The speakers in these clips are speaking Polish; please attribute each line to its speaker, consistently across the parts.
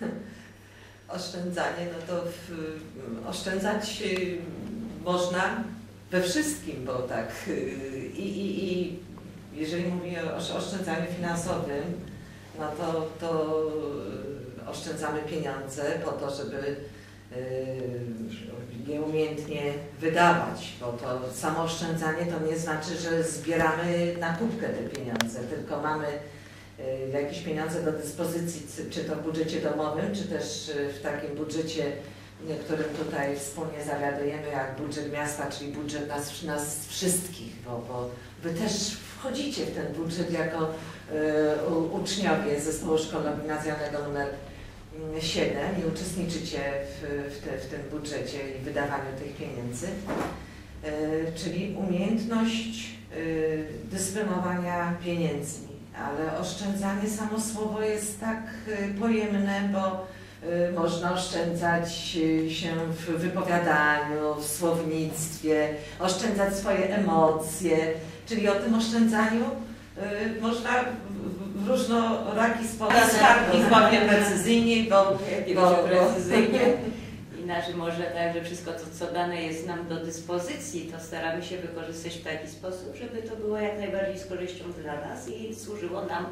Speaker 1: oszczędzanie, no to w, oszczędzać y, można we wszystkim, bo tak y, i, i, i jeżeli mówię o oszczędzaniu finansowym, no to, to oszczędzamy pieniądze po to, żeby y, je umiejętnie wydawać, bo to samo oszczędzanie to nie znaczy, że zbieramy na kubkę te pieniądze, tylko mamy y, jakieś pieniądze do dyspozycji, czy to w budżecie domowym, czy też w takim budżecie którym tutaj wspólnie zawiadujemy, jak budżet miasta, czyli budżet nas, nas wszystkich, bo, bo Wy też wchodzicie w ten budżet jako y, uczniowie Zespołu Szkolno-Gimnazjalnego nr 7 i uczestniczycie w, w, te, w tym budżecie i wydawaniu tych pieniędzy, y, czyli umiejętność y, dysponowania pieniędzmi, ale oszczędzanie samo słowo jest tak pojemne, bo Y, można oszczędzać y, się w wypowiadaniu, w słownictwie, oszczędzać swoje emocje, czyli o tym oszczędzaniu y, można w różnoraki sposób.
Speaker 2: I
Speaker 1: powiem precyzyjnie, bo,
Speaker 2: bo, precyzyjnie. Inaczej może tak, że wszystko to, co dane jest nam do dyspozycji, to staramy się wykorzystać w taki sposób, żeby to było jak najbardziej z korzyścią dla nas i służyło nam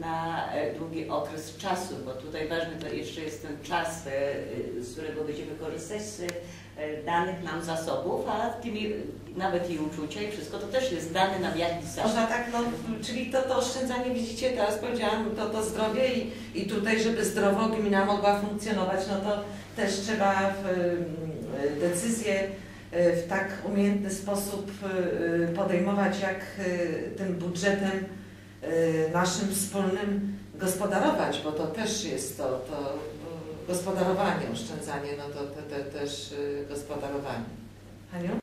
Speaker 2: na e, długi okres czasu, bo tutaj ważny to jeszcze jest ten czas, e, z którego będziemy korzystać z e, danych nam zasobów, a tymi, nawet i uczucia i wszystko to też jest dane nam jakiś zasób.
Speaker 1: Można tak, no, czyli to, to oszczędzanie, widzicie, teraz powiedziałam, to, to zdrowie i, i tutaj, żeby zdrowo gmina mogła funkcjonować, no to też trzeba w, decyzje w tak umiejętny sposób podejmować, jak tym budżetem naszym wspólnym gospodarować, bo to też jest to, to y, gospodarowanie, oszczędzanie, no to te, też y, gospodarowanie. Haniu?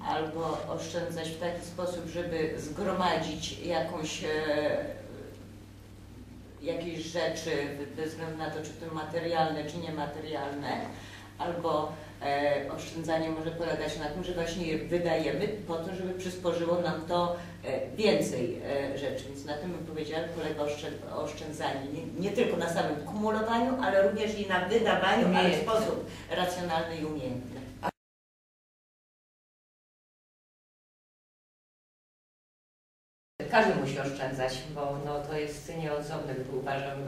Speaker 2: Albo oszczędzać w taki sposób, żeby zgromadzić jakąś, e, jakieś rzeczy, bez względu na to, czy to materialne, czy niematerialne, albo e, oszczędzanie może polegać na tym, że właśnie je wydajemy po to, żeby przysporzyło nam to e, więcej e, rzeczy. Więc na tym bym powiedziała, polega oszczędzanie nie, nie, tylko na samym kumulowaniu, ale również i na wydawaniu, ale w sposób racjonalny i umiejętny. Każdy musi oszczędzać, bo no, to jest nieodzowne, uważam,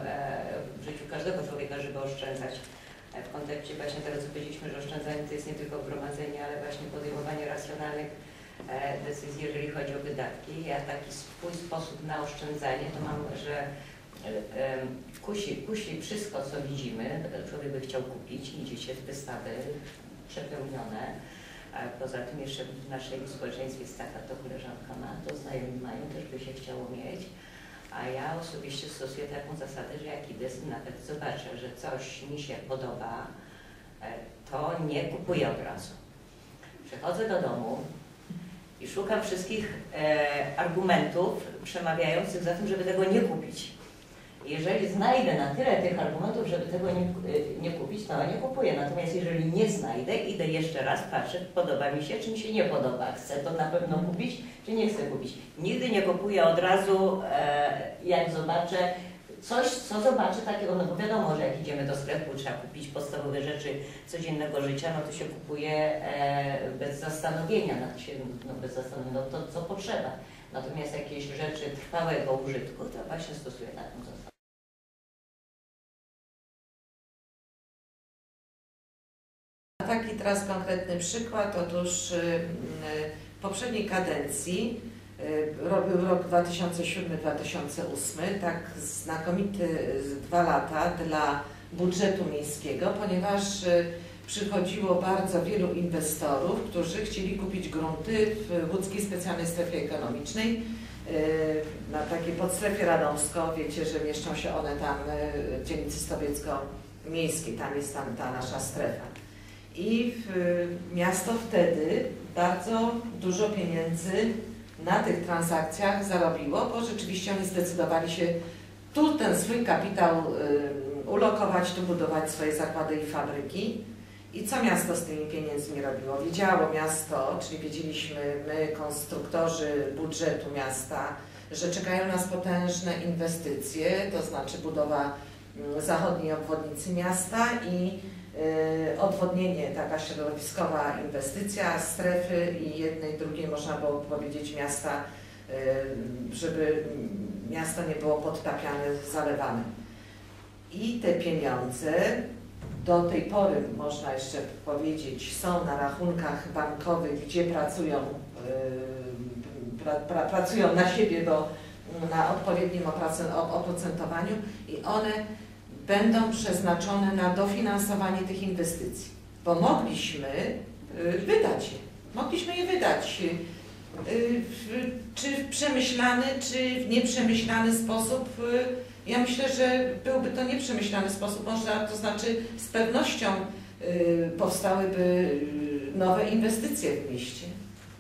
Speaker 2: w życiu każdego człowieka, żeby oszczędzać w kontekście właśnie tego, co powiedzieliśmy, że oszczędzanie to jest nie tylko gromadzenie, ale właśnie podejmowanie racjonalnych e, decyzji, jeżeli chodzi o wydatki. Ja taki swój sposób na oszczędzanie to mam, że e, e, kusi, kusi wszystko, co widzimy, człowiek by chciał kupić, idziecie w wystawy przepełnione. Poza tym jeszcze w naszym społeczeństwie jest taka, to koleżanka ma, to znajomi mają, też by się chciało mieć. A ja osobiście stosuję taką zasadę, że jak idę, nawet zobaczę, że coś mi się podoba, e, to nie kupuję od razu. Przychodzę do domu i szukam wszystkich e, argumentów przemawiających za tym, żeby tego nie kupić. Jeżeli znajdę na tyle tych argumentów, żeby tego nie, y, nie kupić, to nie kupuję. Natomiast jeżeli nie znajdę, idę jeszcze raz, patrzę, podoba mi się, czy mi się nie podoba. Chcę to na pewno kupić, czy nie chcę kupić. Nigdy nie kupuję od razu, e, jak zobaczę coś, co zobaczę takiego, no bo wiadomo, że jak idziemy do sklepu, trzeba kupić podstawowe rzeczy codziennego życia, no to się kupuje e, bez zastanowienia, no, się, no bez zastanowienia, no to co potrzeba. Natomiast jakieś rzeczy trwałego użytku, to właśnie stosuję taką zasadę.
Speaker 1: Teraz konkretny przykład. Otóż y, y, w poprzedniej kadencji y, był rok 2007-2008, tak znakomity dwa lata dla budżetu miejskiego, ponieważ przychodziło bardzo wielu inwestorów, którzy chcieli kupić grunty w łódzkiej specjalnej strefie ekonomicznej, na takiej podstrefie Radomsko, wiecie, że mieszczą się one tam w dzielnicy Stowiecko-Miejskiej, tam jest tam ta nasza strefa. I miasto wtedy bardzo dużo pieniędzy na tych transakcjach zarobiło, bo rzeczywiście oni zdecydowali się tu ten swój kapitał ulokować, tu budować swoje zakłady i fabryki. I co miasto z tymi pieniędzmi robiło? Wiedziało miasto, czyli wiedzieliśmy my, konstruktorzy budżetu miasta, że czekają nas potężne inwestycje, to znaczy budowa mm, zachodniej obwodnicy miasta i y, odwodnienie, taka środowiskowa inwestycja, strefy i jednej, drugiej można było powiedzieć miasta, y, żeby miasto nie było podtapiane, zalewane. I te pieniądze do tej pory, można jeszcze powiedzieć, są na rachunkach bankowych, gdzie pracują, yy, pra, pra, pracują na siebie do, na odpowiednim oprocentowaniu i one będą przeznaczone na dofinansowanie tych inwestycji, bo mogliśmy yy, wydać je, mogliśmy je wydać w, czy w przemyślany, czy w nieprzemyślany sposób. yy, ja myślę, że byłby to nieprzemyślany sposób, można, to znaczy z pewnością y, powstałyby y, nowe inwestycje w mieście,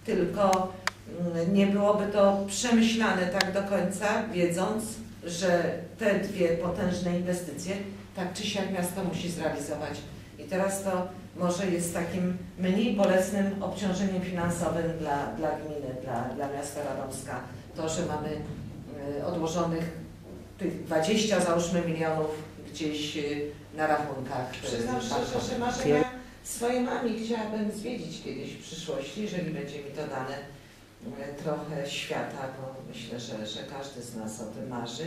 Speaker 1: tylko mm, nie byłoby to przemyślane tak do końca, wiedząc, że te dwie potężne inwestycje tak czy siak miasto musi zrealizować. I teraz to może jest takim mniej bolesnym obciążeniem finansowym dla, dla gminy, dla, dla miasta Radomska, to, że mamy y, odłożonych tych 20 załóżmy milionów gdzieś y, na rachunkach. Przyznam szczerze, że marzenia swojej mamie chciałabym zwiedzić kiedyś w przyszłości, jeżeli będzie mi to dane trochę świata, bo myślę, że, że każdy z nas o tym marzy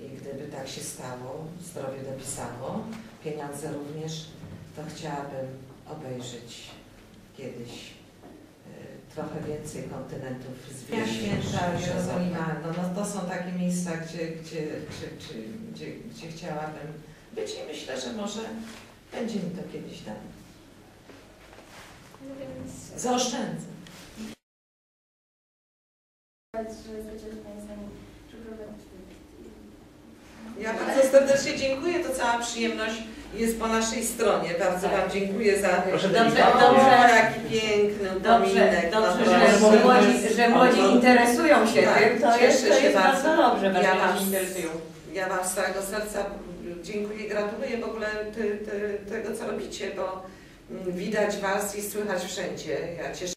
Speaker 1: i, i gdyby tak się stało, zdrowie dopisało, pieniądze również, to chciałabym obejrzeć kiedyś y, trochę więcej kontynentów
Speaker 3: Ja
Speaker 1: zwiedzić.
Speaker 3: święta, Jerozolima,
Speaker 1: no, no to są takie miejsca, gdzie, gdzie, gdzie, gdzie, gdzie, gdzie chciałabym być i myślę, że może będzie mi to kiedyś dane.
Speaker 4: No więc
Speaker 1: Zaoszczędzę.
Speaker 4: Że przeprowadzić
Speaker 1: Ja bardzo serdecznie dziękuję, to cała przyjemność jest po naszej stronie. Bardzo
Speaker 2: Tak.
Speaker 1: Wam dziękuję za
Speaker 2: Dobrze,
Speaker 1: O,
Speaker 2: dobrze.
Speaker 1: jaki piękny
Speaker 2: Dobrze, dobrze, że młodzi, że młodzi interesują się
Speaker 1: Tak,
Speaker 2: tym, to
Speaker 1: cieszę
Speaker 2: jest, to
Speaker 1: się
Speaker 2: jest
Speaker 1: bardzo.
Speaker 2: bardzo dobrze, bardzo
Speaker 1: Ja was-
Speaker 2: interesują.
Speaker 1: Ja Wam z całego serca dziękuję i gratuluję w ogóle ty, ty, tego, co robicie, bo mm, widać Was i słychać wszędzie. Ja cieszę